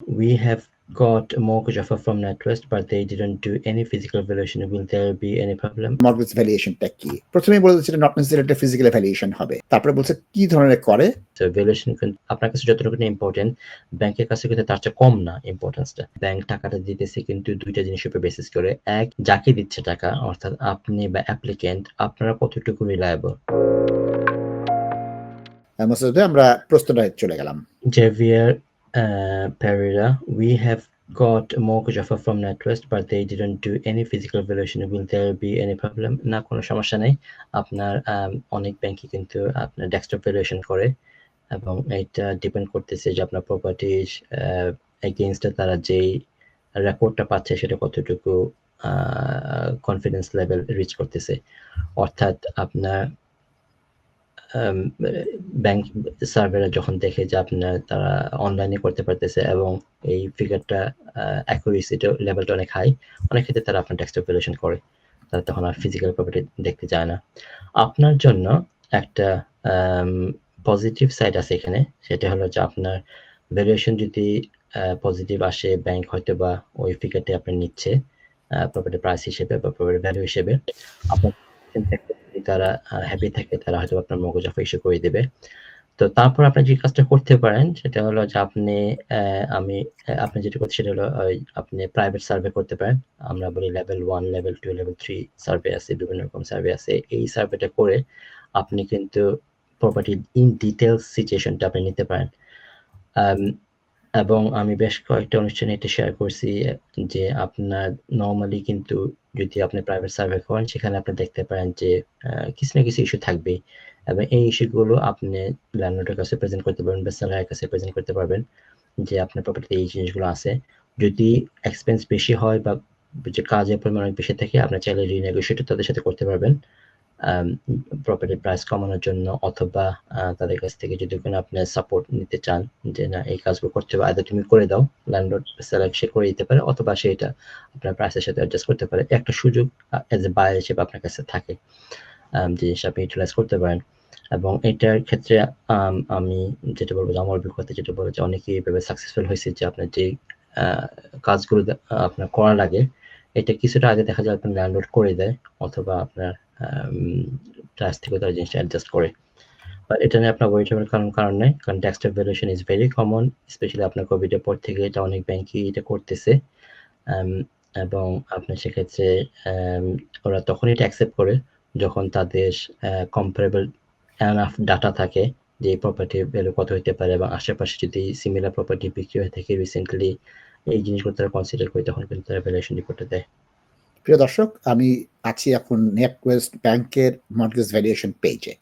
We have got a mortgage offer from NatWest, but they didn't do any physical valuation. Will there be any problem? Mortgage ভ্যালুয়েশনটা কি? প্রথমেই বলে দিচ্ছে not necessary একটা physical valuation হবে। তারপরে বলছে কি ধরনের করে? তো ভ্যালুয়েশন কিন্তু আপনার কাছে যতটুকু ইম্পর্টেন্ট ব্যাংকের কাছে কিন্তু তার চেয়ে কম না ইম্পর্টেন্সটা ব্যাংক টাকাটা দিতেছে কিন্তু দুইটা জিনিসের উপর বেসিস করে। এক যাকে দিচ্ছে টাকা অর্থাৎ আপনি বা অ্যাপ্লিকেন্ট আপনারা কতটুকু রিলায়েবল আমরা প্রশ্নটা চলে গেলাম। Javier uh, Pereira, we have got a mortgage offer from NatWest, but they didn't do any physical valuation. Will there be any problem? না কোনো সমস্যা নেই আপনার um, অনেক ব্যাংকই কিন্তু আপনার ডেস্কটপ ভ্যালুয়েশন করে এবং এটা ডিপেন্ড করতেছে যে আপনার প্রপার্টির এগেনস্টে তারা যেই রেকর্ডটা পাচ্ছে সেটা কতটুকু কনফিডেন্স লেভেল রিচ করতেছে অর্থাৎ আপনার ব্যাংক সার্ভাররা যখন দেখে যে আপনার তারা অনলাইনে করতে পারতেছে এবং এই ফিগারটা অ্যাকুরেসিটা লেভেলটা অনেক হাই অনেক ক্ষেত্রে তারা আপনার ডেস্কটপ ভ্যালুয়েশন করে। তারা তখন আর ফিজিক্যাল প্রপার্টি দেখতে যায় না। আপনার জন্য একটা পজিটিভ সাইড আছে এখানে। সেটা হলো যে আপনার ভ্যালুয়েশন যদি পজিটিভ আসে ব্যাংক হয়তো বা ওই ফিগারটি আপনি নিচ্ছে প্রপার্টি প্রাইস হিসেবে বা প্রপার্টি ভ্যালু হিসেবে। আপনার তারা হ্যাপি থাকে, তারা হয়তো আপনার মগজ অফ ইস্যু করে দেবে। তো তারপর আপনি যে কাজটা করতে পারেন, সেটা হলো যে আপনি আমি আপনি যেটা করতে, সেটা হলো আপনি প্রাইভেট সার্ভে করতে পারেন। আমরা বলি level one level two level three survey আছে, বিভিন্ন রকম সার্ভে আছে। এই সার্ভেটা করে আপনি কিন্তু প্রপার্টি ইন ডিটেলস সিচুয়েশনটা আপনি নিতে পারেন। এবং আমি বেশ কয়েকটা অনুষ্ঠানে এটা শেয়ার করছি, যে আপনার নর্মালি কিন্তু যদি আপনি প্রাইভেট সার্ভে করেন, সেখানে আপনি দেখতে পারেন যে কিছু না কিছু ইস্যু থাকবেই। এবং এই ইস্যুগুলো আপনি ল্যান্ডলর্ডের কাছে প্রেজেন্ট করতে পারবেন বা কাছে প্রেজেন্ট করতে পারবেন, যে আপনার প্রপার্টিতে এই জিনিসগুলো আছে। যদি এক্সপেন্স বেশি হয় বা যে কাজের পরিমাণ অনেক বেশি থাকে, আপনার চাইলে রিনেগোসিয়েট তাদের সাথে করতে পারবেন। প্রপার্টির প্রাইস কমানোর জন্য অথবা তাদের কাছ থেকে যদি কোনো আপনি সাপোর্ট নিতে চান যে না এই কাজগুলো করতে হবে আয়দা তুমি করে দাও ল্যান্ডলর্ড সেলার সে করে দিতে পারে অথবা সে এটা আপনার প্রাইসের সাথে অ্যাডজাস্ট করতে পারে। একটা সুযোগ এজ এ বায়ার হিসেবে আপনার কাছে থাকে আম, জিনিসটা আপনি ইউটিলাইজ করতে পারেন। এবং এটার ক্ষেত্রে আম, যেটা বলব আমার অভিজ্ঞতা যেটা বলব যে অনেকেই এভাবে সাকসেসফুল হয়েছে যে আপনার যে কাজগুলো আপনার করার আগে এটা কিছুটা আগে দেখা যায় ল্যান্ডলোড করে দেয় অথবা আপনার প্রাইস থেকে তারা জিনিসটা অ্যাডজাস্ট করে। এটা নিয়ে আপনার ওয়েট হওয়ার কারণ কারণ কারণ valuation is very common specially আপনার কোভিডের পর থেকে এটা অনেক ব্যাংকই এটা করতেছে। এবং আপনার সেক্ষেত্রে ওরা তখনই এটা অ্যাকসেপ্ট করে যখন তাদের কম্পারেবল এনাফ ডাটা থাকে যে প্রপার্টির ভ্যালু কত হতে পারে এবং আশেপাশে যদি সিমিলার প্রপার্টি বিক্রি হয়ে থাকে রিসেন্টলি এই জিনিসগুলো তারা কনসিডার করে তখন কিন্তু তারা ভ্যালুয়েশন রিপোর্টে দেয়। প্রিয় দর্শক, আমি আছি এখন নেটওয়েস্ট ব্যাংকের মর্গেজ ভ্যালুয়েশন পেজে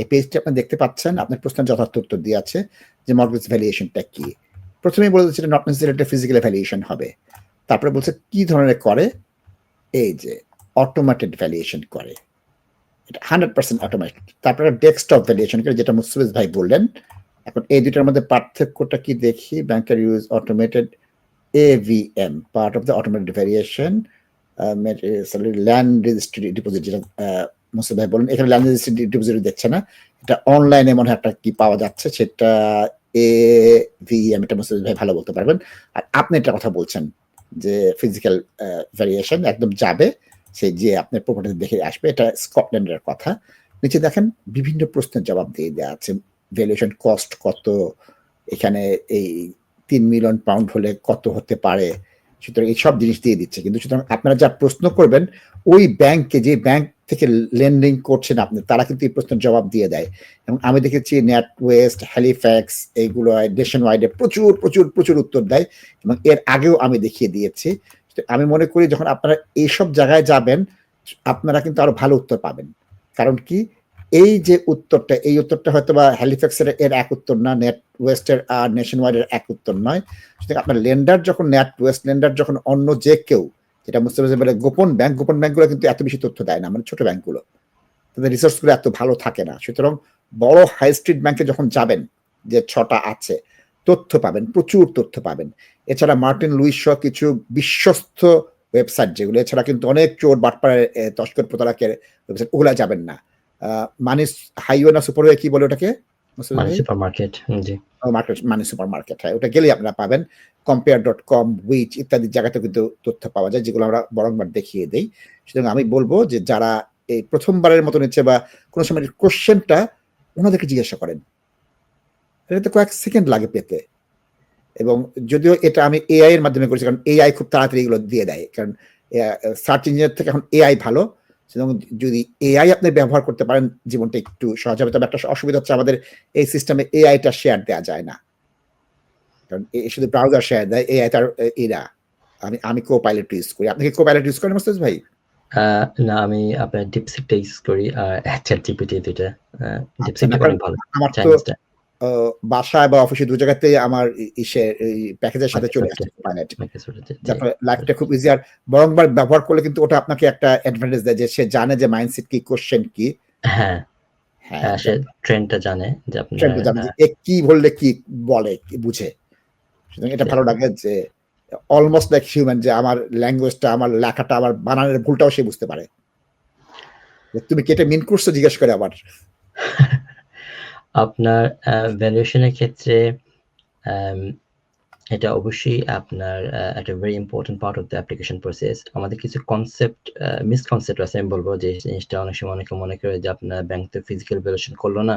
এই পেজটি আপনি দেখতে পাচ্ছেন, আপনার প্রশ্নের যথার্থ উত্তর দিয়ে আছে যে মর্গেজ ভ্যালুয়েশনটা কি। প্রথমেই বলে দিচ্ছে নট নেসেসারি ফিজিক্যাল ভ্যালুয়েশন হবে। তারপরে বলছে কি ধরনের করে? এই যে অটোমেটেড ভ্যালুয়েশন করে। এটা হান্ড্রেড পার্সেন্ট অটোমেটেড তারপরে ডেস্কটপ ভ্যালুয়েশন করে, যেটা মুস্তাফিজ ভাই বললেন। এখন এই দুটার মধ্যে পার্থক্যটা কি দেখি? ব্যাংকের use automated AVM part of the automated variation land registry deposit যেটা মুসিদ ভাই বলেন, এখানে ল্যান্ড রেজিস্ট্রি ডিপোজিট দেখছে না, এটা অনলাইনে মনে হয় একটা কি পাওয়া যাচ্ছে, সেটা এ ভিএম এটা মুসিদ ভাই ভালো বলতে পারবেন। আর আপনি একটা কথা বলছেন, যে ফিজিক্যাল ভ্যারিয়েশন একদম যাবে, সে যে আপনার প্রপার্টি দেখে আসবে, এটা স্কটল্যান্ডের কথা। নিচে দেখেন, বিভিন্ন প্রশ্নের জবাব দিয়ে দেওয়া আছে ভ্যালুয়েশন কস্ট কত, এখানে এই তিন মিলিয়ন পাউন্ড হলে কত হতে পারে? সুতরাং এই সব জিনিস দিয়ে দিচ্ছে। কিন্তু সুতরাং আপনারা যা প্রশ্ন করবেন, ওই ব্যাংকে যে ব্যাংক থেকে লেন্ডিং করছেন আপনি, তারা কিন্তু এই প্রশ্নের জবাব দিয়ে দেয়। এবং আমি দেখেছি নেট ওয়েস্ট হ্যালিফ্যাক্স এইগুলো নেশন ওয়াইডে প্রচুর প্রচুর প্রচুর উত্তর দেয় এবং এর আগেও আমি দেখিয়ে দিয়েছি। আমি মনে করি যখন আপনারা এইসব জায়গায় যাবেন, আপনারা কিন্তু আরও ভালো উত্তর পাবেন। কারণ কি? এই যে উত্তরটা, এই উত্তরটা হয়তো বা হ্যালিফ্যাক্সের এর এক উত্তর না নেট ওয়েস্টের আর নেশন ওয়াইডের এক উত্তর নয়। সুতরাং আপনার লেন্ডার যখন নেট ওয়েস্ট লেন্ডার যখন অন্য যে কেউ, যেটা মুস্তাফিজ বলে গোপন ব্যাংক গোপন ব্যাংকগুলো কিন্তু এত বেশি তথ্য দেয় না মানে ছোট ব্যাংকগুলো তাদের রিসার্চগুলো এত ভালো থাকে না। সুতরাং বড় হাই স্ট্রিট ব্যাংকে যখন যাবেন, যে ছটা আছে, তথ্য পাবেন, প্রচুর তথ্য পাবেন। এছাড়া মার্টিন লুইস সহ কিছু বিশ্বস্ত ওয়েবসাইট যেগুলো, এছাড়া কিন্তু অনেক চোর বাটপাড়ের তস্কর প্রতারকের ওয়েবসাইট ওগুলা যাবেন না। মানি হাইওয়ে না সুপারওয়ে কি বলে ওটাকে? মানে মার্কেট জি। মার্কেট মানে সুপার মার্কেট ওটা গেলেই আপনারা পাবেন। কম্পেয়ার ডট কম উইচ ইত্যাদি জায়গাতে কিন্তু তথ্য পাওয়া যায় যেগুলো আমরা বরংবার দেখিয়ে দেই। সুতরাং আমি বলব যে যারা এই প্রথমবারের মতো নিচ্ছে বা কোনো সময় কোশ্চেনটা ওনাদেরকে জিজ্ঞাসা করেন। এটা তো কয়েক সেকেন্ড লাগে পেতে। এবং যদিও এটা আমি এআই এর মাধ্যমে করেছি কারণ এআই খুব তাড়াতাড়ি এগুলো দিয়ে দেয়। কারণ সার্চ ইঞ্জিনের থেকে এখন এআই ভালো। যদি এআই আপনি ব্যবহার করতে পারেন জীবনটা একটু সহজ হবে। তবে একটা অসুবিধা হচ্ছে আমাদের এই সিস্টেমে এআইটা শেয়ার দেওয়া যায় না। কারণ শুধু ব্রাউজার শেয়ার দেয় এআই তার এরা। আমি আমি কো পাইলট ইউজ করি। আপনি কি কো পাইলট ইউজ করেন মোস্তাজ ভাই? না আমি আপনার ডিপসিকটা ইউজ করি আর চ্যাট জিপিটি দুইটা। ডিপসিকটা আচ্ছা, অনেক ভালো আমার তো বাসায় বা অফিসে দু জায়গাতে আমার ইসে এই প্যাকেজের সাথে চলে আসছে পাইলট তারপরে লাইফটা খুব ইজি আর বরংবার ব্যবহার করলে কিন্তু ওটা আপনাকে একটা অ্যাডভান্টেজ দেয় যে সে জানে যে মাইন্ডসেট কি কোশ্চেন কি। হ্যাঁ। হ্যাঁ সে ট্রেন্ডটা জানে যে আপনার ট্রেন্ড জানে যে এ কি বললে কি বলে কি বুঝে। সুতরাং এটা ভালো লাগে যে অলমোস্ট লাইক হিউম্যান যে আমার ল্যাঙ্গুয়েজটা আমার লেখাটা আমার বানানের ভুলটাও সে বুঝতে পারে। যে তুমি কেটে মিন করছ? জিজ্ঞেস করে আবার। আপনার ভ্যালুয়েশনের ক্ষেত্রে এটা অবশ্যই আপনার একটা very important part of the application process আমাদের কিছু কনসেপ্ট মিসকনসেপ্ট আছে, আমি বলব যে জিনিসটা অনেক সময় অনেকে মনে করে যে আপনার ব্যাংক তো ফিজিক্যাল ভ্যালুয়েশন করল না,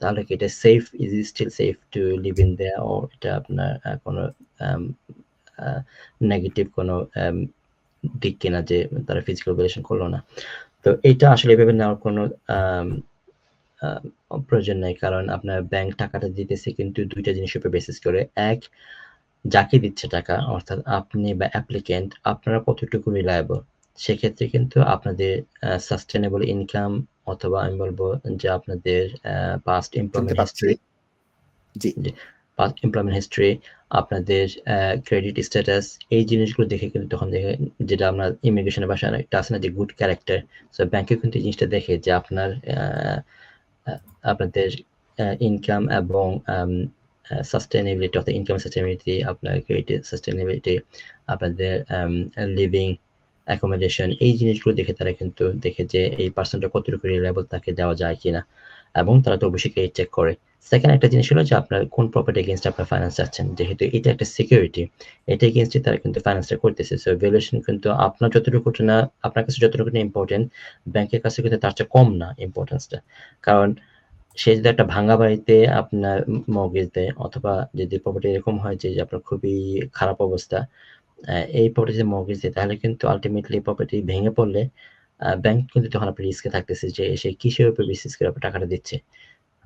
তাহলে কি এটা safe is still safe to live in there ও এটা আপনার কোনো নেগেটিভ কোনো দিক কিনা যে তারা ফিজিক্যাল ভ্যালুয়েশন করল না? তো এটা আসলে এভাবে নেওয়ার কোনো প্রয়োজন নেই। কারণ আপনার ব্যাংক টাকাটা দিতেছে কিন্তু দুইটা জিনিসের উপর বেসিস করে। এক যাকে দিচ্ছে টাকা অর্থাৎ আপনি বা অ্যাপ্লিকেন্ট আপনারা কতটুকু রিলায়েবল সেক্ষেত্রে কিন্তু আপনাদের সাস্টেনেবল ইনকাম অথবা আমি বলব যে আপনাদের পাস্ট এমপ্লয়মেন্ট। হিস্ট্রি জি। পাস্ট এমপ্লয়মেন্ট হিস্ট্রি আপনাদের ক্রেডিট স্ট্যাটাস এই জিনিসগুলো দেখে কিন্তু তখন দেখে যেটা আমরা ইমিগ্রেশনের ভাষায় একটা আছে না যে গুড ক্যারেক্টার সো ব্যাংকে কিন্তু এই জিনিসটা দেখে যে আপনার আপনাদের ইনকাম এবং সাস্টেনেবিলিটি অর্থাৎ ইনকাম সাস্টেনেবিলিটি আপনার ক্রেডিট সাস্টেনেবিলিটি আপনাদের লিভিং অ্যাকোমোডেশন এই জিনিসগুলো দেখে তারা কিন্তু দেখে যে এই পার্সনটা কতটুকু রিলায়েবল তাকে দেওয়া যায় কিনা। এবং তারা তো অবশ্যই চেক করে। সেকেন্ড একটা জিনিস হলো যে আপনার কোন প্রপার্টি এগেনস্ট আপনার ফাইন্যান্স চাচ্ছেন। যেহেতু এটা একটা সিকিউরিটি এটা এগেনস্টে তারা কিন্তু ফাইন্যান্সটা করতেছে। সো ভ্যালুয়েশন কিন্তু আপনার যতটুকু না, আপনার কাছে যতটুকু ইম্পর্টেন্ট ব্যাংকের কাছে কিন্তু তার চেয়ে কম না ইম্পর্টেন্সটা কারণ সে যদি একটা ভাঙা বাড়িতে আপনার মর্গেজ দেয়, অথবা যদি প্রপার্টি এরকম হয় যে আপনার খুবই খারাপ অবস্থা এই প্রপার্টিতে মর্গেজ দেয়, তাহলে কিন্তু আলটিমেটলি প্রপার্টি ভেঙে পড়লে ব্যাংক কিন্তু তখন আপনার রিস্কে থাকতেছে যে, সে কিসের উপর বিশ্বাস করে টাকাটা দিচ্ছে।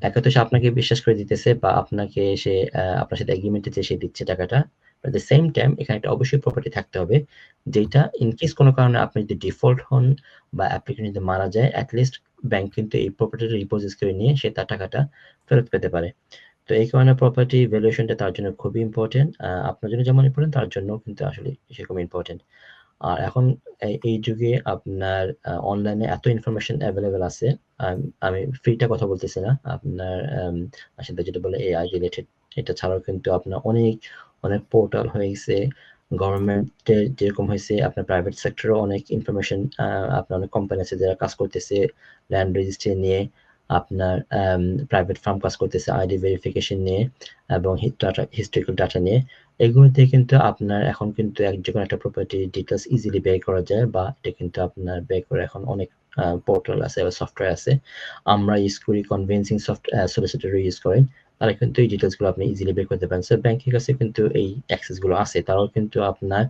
একে তো সে আপনাকে বিশ্বাস করে দিতেছে বা আপনাকে সে আপনার সাথে এগ্রিমেন্টে যে সে দিচ্ছে টাকাটা at the সেম টাইম এখানে একটা অবশ্যই প্রপার্টি থাকতে হবে, যেটা ইন কেস কোনো কারণে আপনি যদি ডিফল্ট হন বা অ্যাপ্লিকেন্ট যদি মারা যায় অ্যাটলিস্ট ব্যাংক কিন্তু এই প্রপার্টিটা রিপোজিট করে নিয়ে সে তার টাকাটা ফেরত পেতে পারে। তো এই কারণে প্রপার্টি ভ্যালুয়েশনটা তার জন্য খুবই ইম্পর্টেন্ট আপনার জন্য যেমন ইম্পর্টেন্ট তার জন্য কিন্তু আসলে সেরকম ইম্পর্টেন্ট আর এখন এই- যুগে আপনার অনলাইনে এত ইনফরমেশন অ্যাভেলেবেল আছে, আম- আমি ফ্রিটা কথা বলতেছি না। আপনার আসলে যেটা বলে এআই রিলেটেড এটা ছাড়াও কিন্তু আপনার অনেক অনেক পোর্টাল হয়ে গেছে গভর্নমেন্টের যেরকম হয়েছে, আপনার প্রাইভেট সেক্টরও অনেক ইনফরমেশন আপনার অনেক কোম্পানি আছে যারা কাজ করতেছে ল্যান্ড রেজিস্ট্রি নিয়ে। আপনার প্রাইভেট ফার্ম কাজ করতেছে আইডি ভেরিফিকেশন নিয়ে এবং হিস্ট্রিক্যাল ডাটা নিয়ে। এগুলোতে কিন্তু আপনার এখন কিন্তু এক যে কোনো একটা প্রপার্টি ডিটেলস ইজিলি বের করা যায় বা এটা কিন্তু আপনার বের করে এখন অনেক পোর্টাল আছে বা সফটওয়্যার আছে। আমরা ইউজ করি কনভিনসিং সফটওয়্যার সলিসিটর ইউজ করেন। তারা কিন্তু এই ডিটেলসগুলো আপনি ইজিলি বের করতে পারেন। সো ব্যাংকের কাছে কিন্তু এই অ্যাক্সেসগুলো আছে। তারাও কিন্তু আপনার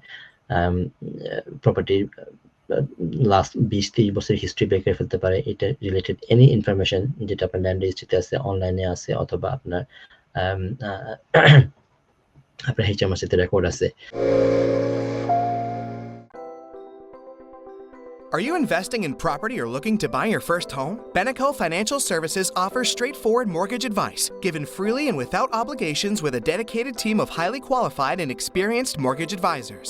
প্রপার্টির লাস্ট বিশ তিরিশ বছরের হিস্ট্রি বের করে ফেলতে পারে এটা রিলেটেড এনি ইনফরমেশন যেটা আপনার ল্যান্ড রেজিস্ট্রিতে আছে অনলাইনে আছে অথবা আপনার আম, আহ, আপনার এইচএমআরসিতে রেকর্ড আছে Are you investing in property or looking to buy your first home? Beneco Financial Services offers straightforward mortgage advice, given freely and without obligations with a dedicated team of highly qualified and experienced mortgage advisors.